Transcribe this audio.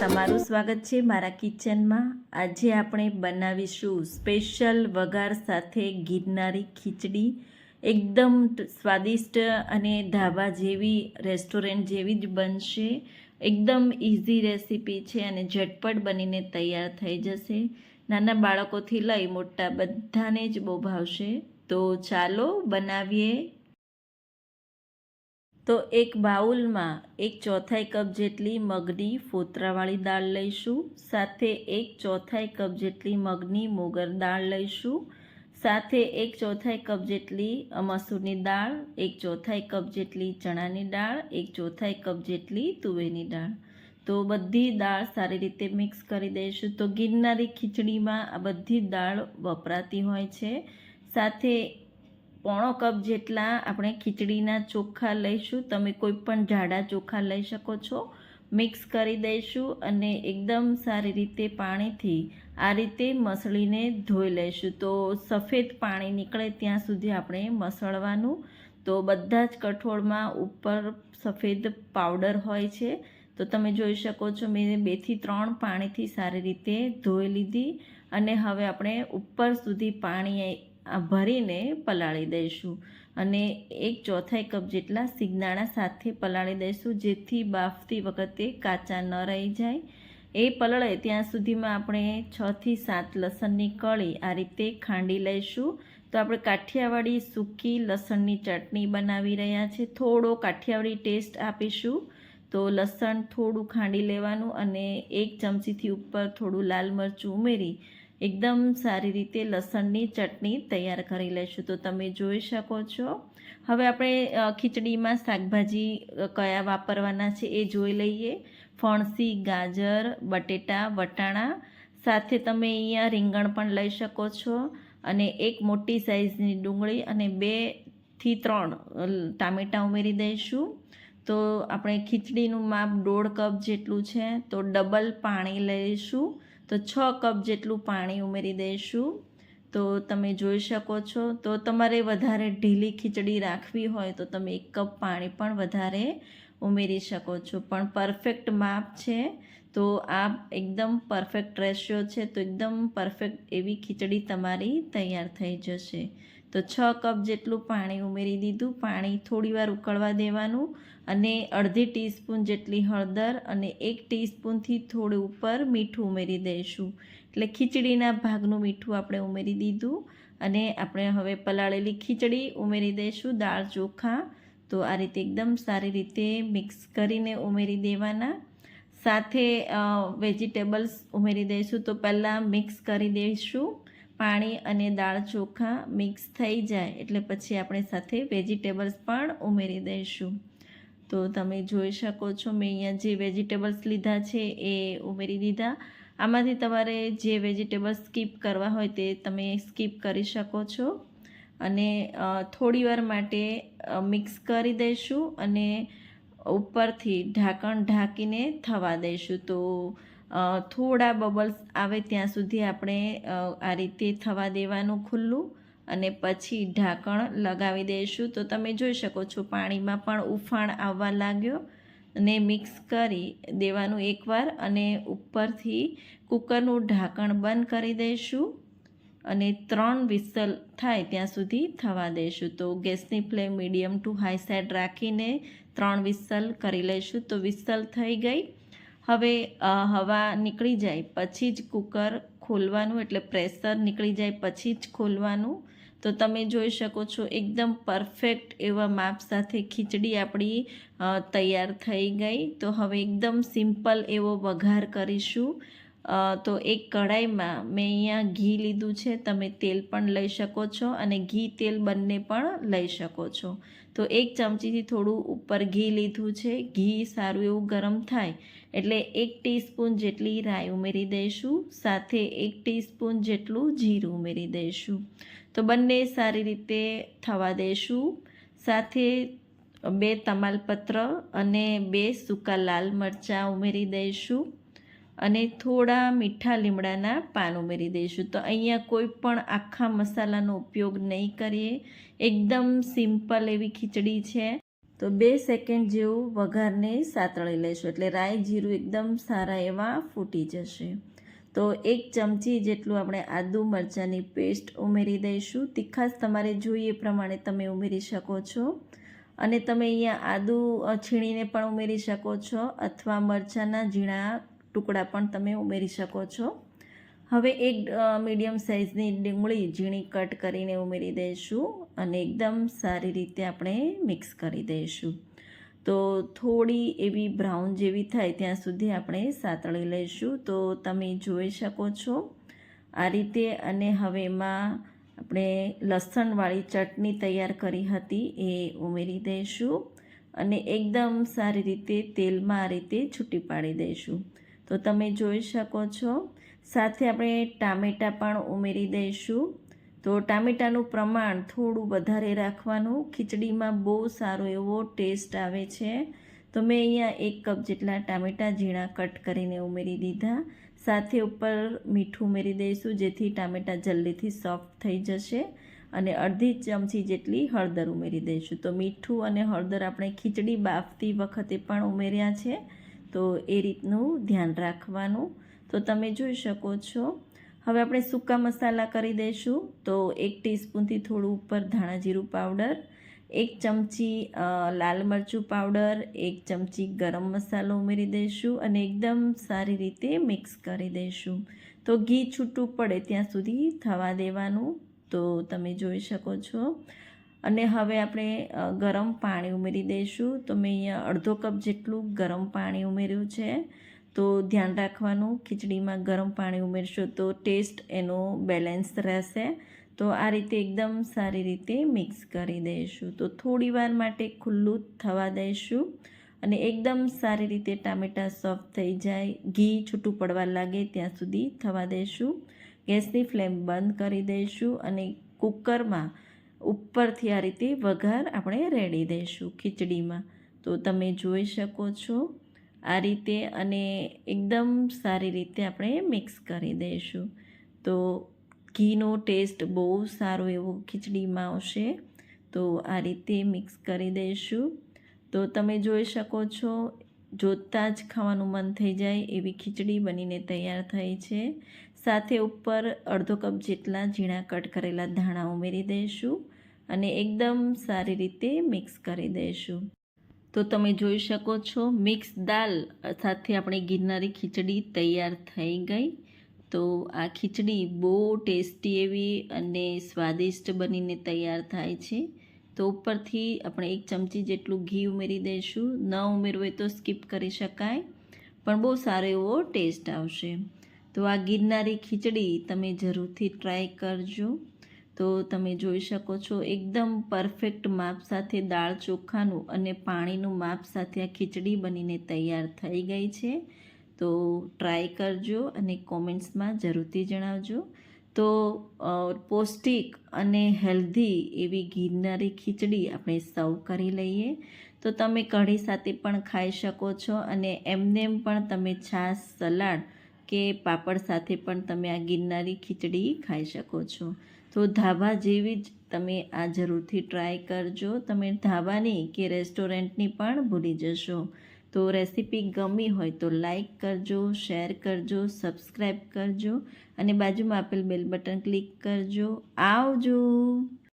તમારું સ્વાગત છે મારા કિચનમાં. આજે આપણે બનાવીશું સ્પેશિયલ વઘાર સાથે ગિરનારી ખીચડી. એકદમ સ્વાદિષ્ટ અને ધાબા જેવી, રેસ્ટોરન્ટ જેવી જ બનશે. એકદમ ઇઝી રેસીપી છે અને ઝટપટ બનીને તૈયાર થઈ જશે. નાના બાળકોથી લઈ મોટા બધાને જ બહુ ભાવશે તો ચાલો બનાવીએ. તો એક બાઉલમાં એક ચોથાઈ કપ જેટલી મગની ફોતરાવાળી દાળ લઈશું, સાથે એક ચોથાઈ કપ જેટલી મગની મોગર દાળ લઈશું, સાથે એક ચોથાઈ કપ જેટલી મસૂરની દાળ, એક ચોથાઈ કપ જેટલી ચણાની દાળ, એક ચોથાઈ કપ જેટલી તુવેરની દાળ. તો બધી દાળ સારી રીતે મિક્સ કરી દઈશું. તો ગિરનારી ખીચડીમાં આ બધી દાળ વપરાતી હોય છે. સાથે પોણો કપ જેટલા આપણે ખીચડીના ચોખા લઈશું. તમે કોઈ પણ જાડા ચોખા લઈ શકો છો. મિક્સ કરી દઈશું અને એકદમ સારી રીતે પાણીથી આ રીતે મસળીને ધોઈ લઈશું. તો સફેદ પાણી નીકળે ત્યાં સુધી આપણે મસળવાનું. તો બધા જ કઠોળમાં ઉપર સફેદ પાવડર હોય છે. તો તમે જોઈ શકો છો મેં બેથી ત્રણ પાણીથી સારી રીતે ધોઈ લીધી. અને હવે આપણે ઉપર સુધી પાણી ભરીને પલાળી દઈશું. અને એક ચોથાઈ કપ જેટલા સિંગદાણા સાથે પલાળી દઈશું, જેથી બાફતી વખતે કાચા ન રહી જાય. એ પલળે ત્યાં સુધીમાં આપણે છથી સાત લસણની કળી આ રીતે ખાંડી લઈશું. તો આપણે કાઠિયાવાડી સૂકી લસણની ચટણી બનાવી રહ્યા છે. થોડો કાઠિયાવાડી ટેસ્ટ આપીશું. તો લસણ થોડું ખાંડી લેવાનું અને એક ચમચીથી ઉપર થોડું લાલ મરચું ઉમેરી એકદમ સારી રીતે લસણની ચટણી તૈયાર કરી લઈશું તો તમે જોઈ શકો છો. હવે આપણે ખીચડીમાં શાકભાજી કયા વાપરવાના છે એ જોઈ લઈએ. ફણસી, ગાજર, બટેટા, વટાણા, સાથે તમે અહીંયા રીંગણ પણ લઈ શકો છો અને એક મોટી સાઇઝની ડુંગળી અને બેથી ત્રણ ટામેટાં ઉમેરી દઈશું. તો આપણે ખીચડીનું માપ દોઢ કપ જેટલું છે. તો ડબલ પાણી લઈશું. તો છ કપ જેટલું પાણી ઉમેરી દઈશું. તો તમે જોઈ શકો છો, તો તમારે વધારે ઢીલી ખીચડી રાખવી હોય તો તમે એક કપ પાણી પણ વધારે ઉમેરી શકો છો. પણ પરફેક્ટ માપ છે, તો આ એકદમ પરફેક્ટ રેશિયો છે, તો એકદમ પરફેક્ટ એવી ખીચડી તમારી તૈયાર થઈ જશે. તો છ કપ જેટલું પાણી ઉમેરી દીધું. પાણી થોડીવાર ઉકળવા દેવાનું અને અડધી ટીસ્પૂન જેટલી હળદર અને એક ટીસ્પૂનથી થોડું ઉપર મીઠું ઉમેરી દઈશું. એટલે ખીચડીના ભાગનું મીઠું આપણે ઉમેરી દીધું અને આપણે હવે પલાળેલી ખીચડી ઉમેરી દઈશું દાળ ચોખા. તો આ રીતે એકદમ સારી રીતે મિક્સ કરીને ઉમેરી દેવાના. સાથે વેજીટેબલ્સ ઉમેરી દઈશું તો પહેલાં મિક્સ કરી દઈશું. પાણી અને દાળ ચોખા મિક્સ થઈ જાય એટલે પછી આપણે સાથે વેજીટેબલ્સ પણ ઉમેરી દઈશું. તો તમે જોઈ શકો છો, મેં અહીંયા જે વેજીટેબલ્સ લીધા છે એ ઉમેરી દીધા. આમાંથી તમારે જે વેજીટેબલ્સ સ્કીપ કરવા હોય તે તમે સ્કીપ કરી શકો છો. અને થોડીવાર માટે મિક્સ કરી દઈશું અને ઉપરથી ઢાંકણ ઢાંકીને થવા દઈશું. તો થોડા બબલ્સ આવે ત્યાં સુધી આપણે આ રીતે થવા દેવાનું ખુલ્લું અને પછી ઢાંકણ લગાવી દઈશું. તો તમે જોઈ શકો છો પાણીમાં પણ ઉફાણ આવવા લાગ્યો અને મિક્સ કરી દેવાનું એકવાર અને ઉપરથી કુકરનું ઢાંકણ બંધ કરી દઈશું અને ત્રણ વિસલ થાય ત્યાં સુધી થવા દઈશું. તો ગેસની flame medium to high side રાખીને ત્રણ વિસલ કરી લઈશું. તો વિસલ થઈ ગઈ. હવે હવા નીકળી જાય પછી જ કુકર ખોલવાનું એટલે પ્રેશર નીકળી જાય પછી જ ખોલવાનું. તો તમે જોઈ શકો છો એકદમ પરફેક્ટ એવા માપ સાથે ખીચડી આપણી તૈયાર થઈ ગઈ. તો હવે એકદમ સિમ્પલ એવો વઘાર કરીશું. તો એક કઢાઈમાં મેં અહીંયા ઘી લીધું છે. તમે તેલ પણ લઈ શકો છો અને ઘી તેલ બંને પણ લઈ શકો છો. તો એક ચમચીથી થોડું ઉપર ઘી લીધું છે. ઘી સારું એવું ગરમ થાય એટલે એક ટીસ્પૂન જેટલી રાઈ ઉમેરી દઈશું, સાથે એક ટીસ્પૂન જેટલું જીરું ઉમેરી દઈશું. તો બંને સારી રીતે થવા દઈશું. સાથે બે તમાલપત્ર અને બે સૂકા લાલ મરચાં ઉમેરી દઈશું. અને થોડા મીઠા લીમડાના પાન ઉમેરી દઈશું. તો અહીંયા કોઈ પણ આખા મસાલાનો ઉપયોગ નહીં કરીએ. એકદમ સિમ્પલ એવી ખીચડી છે. તો બે સેકન્ડ જેવું વઘારને સાતળી લઈશું. એટલે રાઈ જીરું એકદમ સારા એવા ફૂટી જશે. તો એક ચમચી જેટલું આપણે આદુ મરચાંની પેસ્ટ ઉમેરી દઈશું. તીખાશ તમારે જોઈએ પ્રમાણે તમે ઉમેરી શકો છો. અને તમે અહીંયા આદુ છીણીને પણ ઉમેરી શકો છો. અથવા મરચાંના ઝીણા ટુકડા પણ તમે ઉમેરી શકો છો. હવે એક મીડિયમ સાઇઝની ડુંગળી ઝીણી કટ કરીને ઉમેરી દઈશું અને એકદમ સારી રીતે આપણે મિક્સ કરી દઈશું. તો થોડી એવી બ્રાઉન જેવી થાય ત્યાં સુધી આપણે સાતળી લઈશું. તો તમે જોઈ શકો છો આ રીતે અને હવે એમાં આપણે લસણવાળી ચટણી તૈયાર કરી હતી એ ઉમેરી દઈશું અને એકદમ સારી રીતે તેલમાં આ રીતે છૂટી પાડી દઈશું. તો તમે જોઈ શકો છો. સાથે આપણે ટામેટાં પણ ઉમેરી દઈશું. તો ટામેટાનું પ્રમાણ થોડું વધારે રાખવાનું. ખીચડીમાં બહુ સારો એવો ટેસ્ટ આવે છે. તો મેં અહીંયા એક કપ જેટલા ટામેટાં ઝીણા કટ કરીને ઉમેરી દીધા. સાથે ઉપર મીઠું ઉમેરી દઈશું, જેથી ટામેટાં જલ્દીથી સોફ્ટ થઈ જશે. અને અડધી ચમચી જેટલી હળદર ઉમેરી દઈશું. તો મીઠું અને હળદર આપણે ખીચડી બાફતી વખતે પણ ઉમેર્યા છે. તો એ રીતનું ધ્યાન રાખવાનું. તો તમે જોઈ શકો છો. હવે આપણે સૂકા મસાલા કરી દઈશું. તો એક ટીસ્પૂનથી થોડું ઉપર ધાણા જીરું પાવડર, એક ચમચી લાલ મરચું પાવડર, એક ચમચી ગરમ મસાલો ઉમેરી દઈશું અને એકદમ સારી રીતે મિક્સ કરી દઈશું. તો ઘી છૂટું પડે ત્યાં સુધી થવા દેવાનું. તો તમે જોઈ શકો છો. અને હવે આપણે ગરમ પાણી ઉમેરી દઈશું. તો મેં અહીંયા અડધો કપ જેટલું ગરમ પાણી ઉમેર્યું છે. તો ધ્યાન રાખવાનું, ખીચડીમાં ગરમ પાણી ઉમેરશો તો ટેસ્ટ એનો બેલેન્સ રહેશે. તો આ રીતે એકદમ સારી રીતે મિક્સ કરી દઈશું. તો થોડી વાર માટે ખુલ્લું થવા દઈશું અને એકદમ સારી રીતે ટામેટાં સોફ્ટ થઈ જાય. ઘી છૂટું પડવા લાગે ત્યાં સુધી થવા દઈશું. ગેસની ફ્લેમ બંધ કરી દઈશું અને કુકરમાં ઉપરથી આ રીતે વઘાર આપણે રેડી દઈશું ખીચડીમાં. તો તમે જોઈ શકો છો આ રીતે અને એકદમ સારી રીતે આપણે મિક્સ કરી દઈશું. તો ઘીનો ટેસ્ટ બહુ સારો એવો ખીચડીમાં આવશે. તો આ રીતે મિક્સ કરી દઈશું. તો તમે જોઈ શકો છો, જોતાં જ ખાવાનું મન થઈ જાય એવી ખીચડી બનીને તૈયાર થઈ છે. સાથે ઉપર અડધો કપ જેટલા ઝીણા કટ કરેલા ધાણા ઉમેરી દઈશું અને એકદમ સારી રીતે મિક્સ કરી દઈશું. તો તમે જોઈ શકો છો, મિક્સ દાલ સાથે આપણે ગિરનારી ખીચડી તૈયાર થઈ ગઈ. તો આ ખીચડી બહુ ટેસ્ટી એવી અને સ્વાદિષ્ટ બનીને તૈયાર થાય છે. તો ઉપરથી આપણે એક ચમચી જેટલું ઘી ઉમેરી દઈશું. ન ઉમેરવું હોય તો સ્કીપ કરી શકાય, પણ બહુ સારો એવો ટેસ્ટ આવશે. તો આ ગિરનારી ખીચડી તમે જરૂરથી ટ્રાય કરજો. તો તમે જોઈ શકો છો એકદમ પરફેક્ટ માપ સાથે દાળ ચોખાનું અને પાણીનું માપ સાથે આ ખીચડી બનીને તૈયાર થઈ ગઈ છે. તો ટ્રાય કરજો અને કોમેન્ટ્સમાં જરૂરથી જણાવજો. તો પૌષ્ટિક અને હેલ્ધી એવી ગિરનારી ખીચડી આપણે સર્વ કરી લઈએ. તો તમે કઢી સાથે પણ ખાઈ શકો છો અને એમનેમ પણ તમે છાશ, સલાડ કે પાપડ સાથે પણ તમે આ ગિરનારી ખીચડી ખાઈ શકો છો. તો ધાબા જેવી જ તમે આ જરૂરથી ટ્રાય કરજો. તમે ધાબાની કે રેસ્ટોરન્ટની પણ ભૂલી જશો. તો રેસીપી ગમી હોય તો લાઈક કરજો શેર કરજો સબસ્ક્રાઈબ કરજો અને બાજુમાં આપેલ બેલ બટન ક્લિક કરજો. આવજો!